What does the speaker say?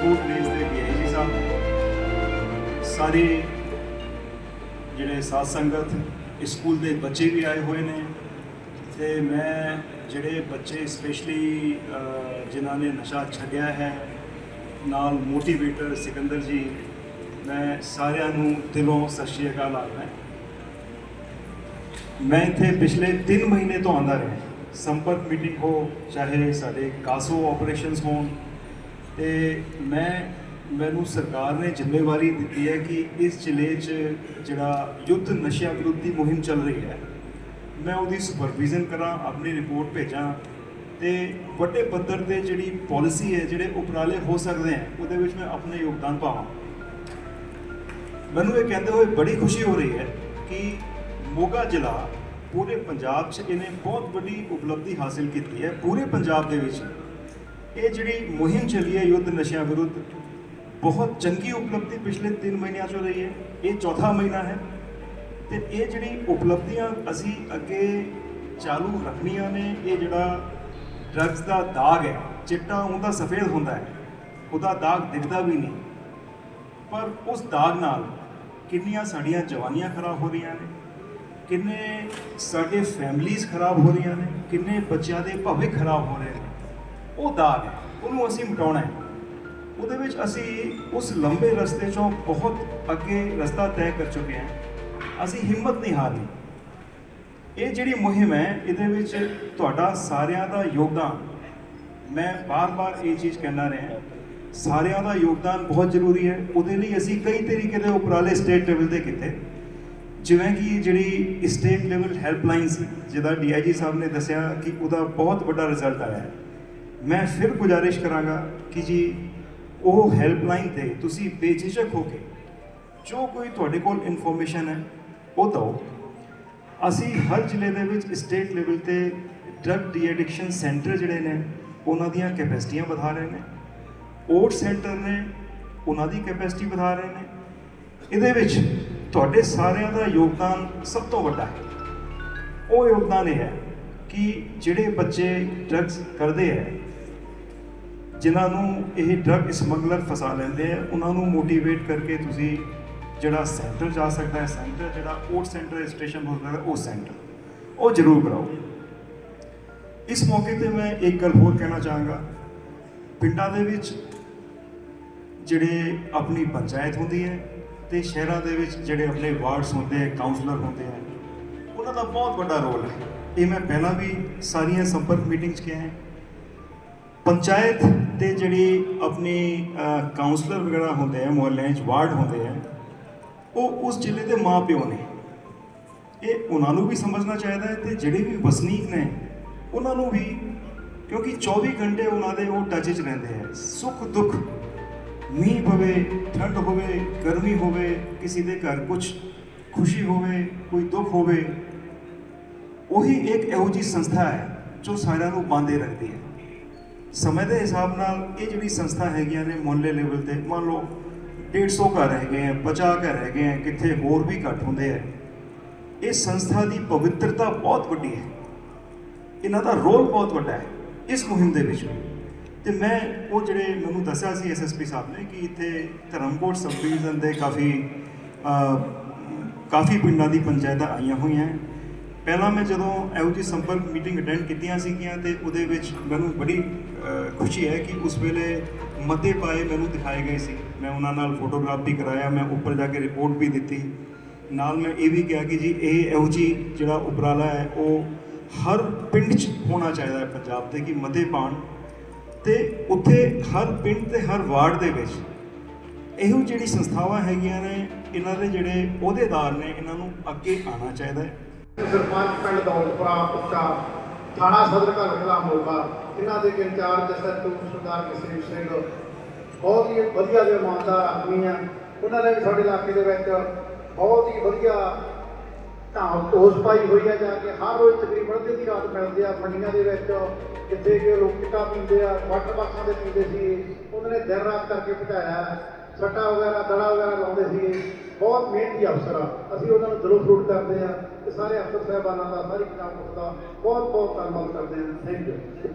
Food please ਦੇ DIG ਸਾਹਿਬ ਸਾਰੇ ਜਿਹੜੇ ਸਾਧ ਸੰਗਤ ਸਕੂਲ ਦੇ ਬੱਚੇ ਵੀ ਆਏ ਹੋਏ ਨੇ। ਤੇ ਮੈਂ ਜਿਹੜੇ ਬੱਚੇ ਸਪੈਸ਼ਲੀ ਜਿਨ੍ਹਾਂ ਨੇ ਨਸ਼ਾ ਛੱਡਿਆ ਹੈ ਨਾਲ ਮੋਟੀਵੇਟਰ ਸਿਕੰਦਰ ਜੀ, ਮੈਂ ਸਾਰਿਆਂ ਨੂੰ ਦਿਲੋਂ ਸਤਿ ਸ਼੍ਰੀ ਅਕਾਲ ਆਖਦਾ ਮੈਂ ਇੱਥੇ ਪਿਛਲੇ 3 ਮਹੀਨੇ ਤੋਂ ਆਉਂਦਾ ਰਿਹਾ। ਸੰਪਰਕ ਮੀਟਿੰਗ ਹੋ, ਚਾਹੇ ਸਾਡੇ ਕਾਸੋ ਆਪਰੇਸ਼ਨਸ ਹੋਣ, ਤੇ ਮੈਂ, ਮੈਨੂੰ ਸਰਕਾਰ ਨੇ ਜ਼ਿੰਮੇਵਾਰੀ ਦਿੱਤੀ ਹੈ ਕਿ ਇਸ ਜ਼ਿਲ੍ਹੇ 'ਚ ਜਿਹੜਾ ਯੁੱਧ ਨਸ਼ਿਆਂ ਵਿਰੁੱਧ ਦੀ ਮੁਹਿੰਮ ਚੱਲ ਰਹੀ ਹੈ, ਮੈਂ ਉਹਦੀ ਸੁਪਰਵਿਜ਼ਨ ਕਰਾਂ, ਆਪਣੀ ਰਿਪੋਰਟ ਭੇਜਾਂ ਤੇ ਵੱਡੇ ਪੱਧਰ ਤੇ ਜਿਹੜੀ ਪਾਲਿਸੀ ਹੈ, ਜਿਹੜੇ ਉਪਰਾਲੇ ਹੋ ਸਕਦੇ ਹੈ, ਉਹਦੇ ਵਿੱਚ ਮੈਂ ਆਪਣਾ ਯੋਗਦਾਨ ਪਾਵਾਂ। ਮੈਨੂੰ ਇਹ ਕਹਿੰਦੇ ਹੋਏ ਬੜੀ ਖੁਸ਼ੀ ਹੋ ਰਹੀ ਹੈ ਕਿ ਮੋਗਾ ਜ਼ਿਲ੍ਹਾ ਪੂਰੇ ਪੰਜਾਬ 'ਚ ਇਹਨੇ ਬਹੁਤ ਵੱਡੀ ਉਪਲਬਧੀ ਹਾਸਿਲ ਕੀਤੀ ਹੈ, ਪੂਰੇ ਪੰਜਾਬ ਦੇ ਵਿੱਚ। ਇਹ ਜਿਹੜੀ ਮੁਹਿੰਮ ਚੱਲੀ ਹੈ ਯੁੱਧ ਨਸ਼ਿਆਂ ਵਿਰੁੱਧ, ਬਹੁਤ ਚੰਗੀ ਉਪਲਬਧੀ ਪਿਛਲੇ 3 ਮਹੀਨਿਆਂ 'ਚੋਂ ਰਹੀ ਹੈ, ਇਹ ਚੌਥਾ ਮਹੀਨਾ ਹੈ। ਤੇ ਇਹ ਜਿਹੜੀ ਉਪਲਬਧੀਆਂ ਅਸੀਂ ਅੱਗੇ ਚਾਲੂ ਰੱਖਣੀਆਂ ਨੇ, ਇਹ ਜਿਹੜਾ ਡਰੱਗਸ ਦਾ ਦਾਗ ਹੈ, ਚਿੱਟਾ ਉਹਦਾ ਸਫੇਦ ਹੁੰਦਾ ਹੈ, ਉਹਦਾ ਦਾਗ ਦਿਖਦਾ ਵੀ ਨਹੀਂ। ਪਰ ਉਸ ਦਾਗ ਨਾਲ ਕਿੰਨੀਆਂ ਸਾਡੀਆਂ ਜਵਾਨੀਆਂ ਖਰਾਬ ਹੋ ਰਹੀਆਂ ਨੇ, ਕਿੰਨੇ ਸਾਡੇ ਫੈਮਲੀਆਂ ਖਰਾਬ ਹੋ ਰਹੀਆਂ ਨੇ, ਕਿੰਨੇ ਬੱਚਿਆਂ ਦੇ ਭਵਿੱਖ ਖਰਾਬ ਹੋ ਰਹੇ ਨੇ। ਉਹ ਦਾਗ ਹੈ, ਉਹਨੂੰ ਅਸੀਂ ਮਿਟਾਉਣਾ ਹੈ। ਉਹਦੇ ਵਿੱਚ ਅਸੀਂ ਉਸ ਲੰਬੇ ਰਸਤੇ ਚੋਂ ਬਹੁਤ ਅੱਗੇ ਰਸਤਾ ਤੈਅ ਕਰ ਚੁੱਕੇ ਹਾਂ। ਅਸੀਂ ਹਿੰਮਤ ਨਹੀਂ ਹਾਰਨੀ। ਇਹ ਜਿਹੜੀ ਮੁਹਿੰਮ ਹੈ, ਇਹਦੇ ਵਿੱਚ ਤੁਹਾਡਾ ਸਾਰਿਆਂ ਦਾ ਯੋਗਦਾਨ। ਮੈਂ ਬਾਰ-ਬਾਰ ਇਹ ਚੀਜ਼ ਕਹਿਣਾ ਰਿਹਾ, ਸਾਰਿਆਂ ਦਾ ਯੋਗਦਾਨ ਬਹੁਤ ਜ਼ਰੂਰੀ ਹੈ। ਉਹਦੇ ਲਈ ਅਸੀਂ ਕਈ ਤਰੀਕੇ ਦੇ ਉਪਰਾਲੇ ਸਟੇਟ ਲੈਵਲ ਤੇ ਕੀਤੇ। ਜਿਵੇਂ ਕਿ ਜਿਹੜੀ ਸਟੇਟ ਲੈਵਲ ਹੈਲਪਲਾਈਨ ਸੀ, ਜਿਹਦਾ ਡੀਆਈਜੀ ਸਾਹਿਬ ਨੇ ਦੱਸਿਆ ਕਿ ਉਹਦਾ ਬਹੁਤ ਵੱਡਾ ਰਿਜ਼ਲਟ ਆਇਆ ਹੈ। ਮੈਂ ਫਿਰ ਗੁਜ਼ਾਰਿਸ਼ ਕਰਾਂਗਾ ਕਿ ਜੀ, ਉਹ ਹੈਲਪਲਾਈਨ ਤੇ ਤੁਸੀਂ ਬੇਝਿਜਕ ਹੋ ਕੇ ਜੋ ਕੋਈ ਤੁਹਾਡੇ ਕੋਲ ਇਨਫੋਰਮੇਸ਼ਨ ਹੈ, ਉਹ ਦਿਓ। ਅਸੀਂ ਹਰ ਜ਼ਿਲ੍ਹੇ ਦੇ ਵਿੱਚ ਸਟੇਟ ਲੈਵਲ ਤੇ ਡਰਗ ਡੀ ਐਡਿਕਸ਼ਨ ਸੈਂਟਰ ਜਿਹੜੇ ਨੇ, ਉਹਨਾਂ ਦੀਆਂ ਕੈਪੈਸਿਟੀਆਂ ਵਧਾ ਰਹੇ ਨੇ। ਓਟ ਸੈਂਟਰ ਨੇ, ਉਹਨਾਂ ਦੀ ਕੈਪੈਸਿਟੀ ਵਧਾ ਰਹੇ ਨੇ। ਇਹਦੇ ਵਿੱਚ ਤੁਹਾਡੇ ਸਾਰਿਆਂ ਦਾ ਯੋਗਦਾਨ ਸਭ ਤੋਂ ਵੱਡਾ ਹੈ। ਉਹ ਯੋਗਦਾਨ ਇਹ ਹੈ ਕਿ ਜਿਹੜੇ ਬੱਚੇ ਡਰੱਗਸ ਕਰਦੇ ਹੈ, ਜਿਨ੍ਹਾਂ ਨੂੰ ਇਹ ਡਰੱਗ ਸਮਗਲਰ ਫਸਾ ਲੈਂਦੇ ਆ ਉਹਨਾਂ ਨੂੰ ਮੋਟੀਵੇਟ ਕਰਕੇ ਤੁਸੀਂ ਜਿਹੜਾ ਸੈਂਟਰ ਜਾ ਸਕਦਾ ਹੈ, ਸੈਂਟਰ ਜਿਹੜਾ ਓਟ ਸੈਂਟਰ ਸਟੇਸ਼ਨ ਹੋ ਸਕਦਾ ਉਹ ਸੈਂਟਰ। ਉਹ ਜ਼ਰੂਰ ਕਰਾਓ। ਇਸ ਮੌਕੇ ਤੇ ਮੈਂ ਇੱਕ ਗੱਲ ਹੋਰ ਕਹਿਣਾ ਚਾਹਾਂਗਾ। ਪਿੰਡਾਂ ਦੇ ਵਿੱਚ ਜਿਹੜੇ ਆਪਣੀ ਪੰਚਾਇਤ ਹੁੰਦੀ ਹੈ ਤੇ ਸ਼ਹਿਰਾਂ ਦੇ ਵਿੱਚ ਜਿਹੜੇ ਆਪਣੇ ਵਾਰਡਸ ਹੁੰਦੇ ਆ ਕਾਉਂਸਲਰ ਹੁੰਦੇ ਆ ਉਹਨਾਂ ਦਾ ਬਹੁਤ ਵੱਡਾ ਰੋਲ ਹੈ। ਇਹ ਮੈਂ ਪਹਿਲਾਂ ਵੀ ਸਾਰੀਆਂ ਸੰਪਰਕ ਮੀਟਿੰਗਸ ਕਿਹਾ ਹੈ। ਪੰਚਾਇਤ ਤੇ ਜਿਹੜੀ ਆਪਣੀ ਕਾਉਂਸਲਰ ਵਗੈਰਾ ਹੁੰਦੇ ਆ ਮੁਹੱਲਿਆਂ 'ਚ ਵਾਰਡ ਹੁੰਦੇ ਆ ਉਹ ਉਸ ਜ਼ਿਲ੍ਹੇ ਦੇ ਮਾਪਿਓ ਨੇ। ਇਹ ਉਹਨਾਂ ਨੂੰ ਵੀ ਸਮਝਣਾ ਚਾਹੀਦਾ ਹੈ ਤੇ ਜਿਹੜੇ ਵੀ ਵਸਨੀਕ ਨੇ, ਉਹਨਾਂ ਨੂੰ ਵੀ, ਕਿਉਂਕਿ 24 ਘੰਟੇ ਉਹਨਾਂ ਦੇ ਉਹ ਟੱਚ 'ਚ ਰਹਿੰਦੇ ਆ। ਸੁੱਖ, ਦੁੱਖ, ਮੀਂਹ ਪਵੇ, ਠੰਡ ਹੋਵੇ, ਗਰਮੀ ਹੋਵੇ, ਕਿਸੇ ਦੇ ਘਰ ਕੁਝ ਖੁਸ਼ੀ ਹੋਵੇ, ਕੋਈ ਦੁੱਖ ਹੋਵੇ, ਉਹੀ ਇੱਕ ਇਹੋ ਜਿਹੀ ਸੰਸਥਾ ਹੈ ਜੋ ਸਾਰਿਆਂ ਨੂੰ ਬਾਂਧੇ ਰੱਖਦੀ ਹੈ। ਸਮੇਂ ਦੇ ਹਿਸਾਬ ਨਾਲ ਇਹ ਜਿਹੜੀ ਸੰਸਥਾ ਹੈਗੀਆਂ ਨੇ ਮੁਹੱਲੇ ਲੈਵਲ ਤੇ, ਮੰਨ ਲਓ 150 ਘਰ ਹੈਗੇ ਆ 50 ਘਰ ਹੈਗੇ ਆ, ਕਿੱਥੇ ਹੋਰ ਵੀ ਘੱਟ ਹੁੰਦੇ ਆ। ਇਹ ਸੰਸਥਾ ਦੀ ਪਵਿੱਤਰਤਾ ਬਹੁਤ ਵੱਡੀ ਹੈ। ਇਹਨਾਂ ਦਾ ਰੋਲ ਬਹੁਤ ਵੱਡਾ ਹੈ, ਇਸ ਮੁਹਿੰਮ ਦੇ ਵਿੱਚ ਤੇ ਮੈਂ ਉਹ ਜਿਹੜੇ ਮੈਨੂੰ ਦੱਸਿਆ ਸੀ ਐਸਐਸਪੀ ਸਾਹਿਬ ਨੇ ਕਿ ਇੱਥੇ ਧਰਮਕੋਟ ਸਬ ਡਿਵੀਜ਼ਨ ਦੇ ਕਾਫੀ ਕਾਫੀ ਪਿੰਡਾਂ ਦੀ ਪੰਚਾਇਤਾਂ ਆਈਆਂ ਹੋਈਆਂ। ਪਹਿਲਾਂ ਮੈਂ ਜਦੋਂ ਇਹੋ ਜਿਹੀ ਸੰਪਰਕ ਮੀਟਿੰਗ ਅਟੈਂਡ ਕੀਤੀਆਂ ਸੀਗੀਆਂ ਤੇ ਉਹਦੇ ਵਿੱਚ ਮੈਨੂੰ ਬੜੀ ਖੁਸ਼ੀ ਹੈ ਕਿ ਉਸ ਵੇਲੇ ਮਤੇ ਪਾਏ ਮੈਨੂੰ ਦਿਖਾਏ ਗਏ ਸੀ। ਮੈਂ ਉਹਨਾਂ ਨਾਲ ਫੋਟੋਗ੍ਰਾਫ ਵੀ ਕਰਾਇਆ, ਮੈਂ ਉੱਪਰ ਜਾ ਕੇ ਰਿਪੋਰਟ ਵੀ ਦਿੱਤੀ। ਨਾਲ ਮੈਂ ਇਹ ਵੀ ਕਿਹਾ ਕਿ ਜੀ, ਇਹ ਇਹੋ ਜਿਹੀ ਜਿਹੜਾ ਉਪਰਾਲਾ ਹੈ, ਉਹ ਹਰ ਪਿੰਡ 'ਚ ਹੋਣਾ ਚਾਹੀਦਾ ਹੈ ਪੰਜਾਬ ਦੇ ਕਿ ਮਤੇ ਪਾਣ ਤੇ ਉੱਥੇ ਹਰ ਪਿੰਡ ਤੇ ਹਰ ਵਾਰਡ ਦੇ ਵਿੱਚ ਇਹੋ ਜਿਹੜੀ ਸੰਸਥਾਵਾਂ ਹੈਗੀਆਂ ਨੇ, ਇਹਨਾਂ ਦੇ ਜਿਹੜੇ ਅਹੁਦੇਦਾਰ ਨੇ, ਇਹਨਾਂ ਨੂੰ ਅੱਗੇ ਆਉਣਾ ਚਾਹੀਦਾ ਹੈ। ਸਰਪੰਚ ਪਿੰਡ ਦੌਲਪੁਰਾ ਉੱਚਾ ਥਾਣਾ ਸਦਰ ਘਰ ਘਲਕਲਾ ਮੋਗਾ ਇਹਨਾਂ ਦੇ ਇੰਚਾਰਜ ਸੈਕਟਰ ਸਰਦਾਰ ਕਸੀਮ ਸਿੰਘ। ਬਹੁਤ ਹੀ ਵਧੀਆ ਦੇ ਇਮਾਨਦਾਰ ਆਦਮੀ ਆ। ਉਹਨਾਂ ਨੇ ਵੀ ਸਾਡੇ ਇਲਾਕੇ ਦੇ ਵਿੱਚ ਬਹੁਤ ਹੀ ਵਧੀਆ ਤਾਂ ਟੋਸ ਪਾਈ ਹੋਈ ਹੈ ਜਾ ਕੇ। ਹਰ ਰੋਜ਼ ਤਕਰੀਬਨ ਅੱਧੀ ਦੀ ਰਾਤ ਮਿਲਦੇ ਆ ਮੰਡੀਆਂ ਦੇ ਵਿੱਚ, ਜਿੱਥੇ ਕਿ ਲੋਕ ਟਿੱਕਾ ਪੀਂਦੇ ਆ ਵਾਟਰ ਬਾਕਸਾਂ ਦੇ ਪੀਂਦੇ ਸੀ। ਉਹਨਾਂ ਨੇ ਦਿਨ ਰਾਤ ਕਰਕੇ ਪਹੁੰਚਾਇਆ ਸੱਟਾ ਵਗੈਰਾ ਦੜਾ ਵਗੈਰਾ ਲਾਉਂਦੇ ਸੀ। ਬਹੁਤ ਮਿਹਨਤੀ ਅਫਸਰ ਆ। ਅਸੀਂ ਉਹਨਾਂ ਨੂੰ ਦਿਲੋਂ ਸਲੂਟ ਕਰਦੇ ਆ। ਸਾਰੇ ਅਫਸਰ ਸਾਹਿਬਾਨਾਂ ਦਾ ਸਾਰੀ ਪੰਜਾਬ ਦਾ ਬਹੁਤ ਬਹੁਤ ਧੰਨਵਾਦ ਕਰਦੇ ਹਾਂ ਥੈਂਕ ਯੂ।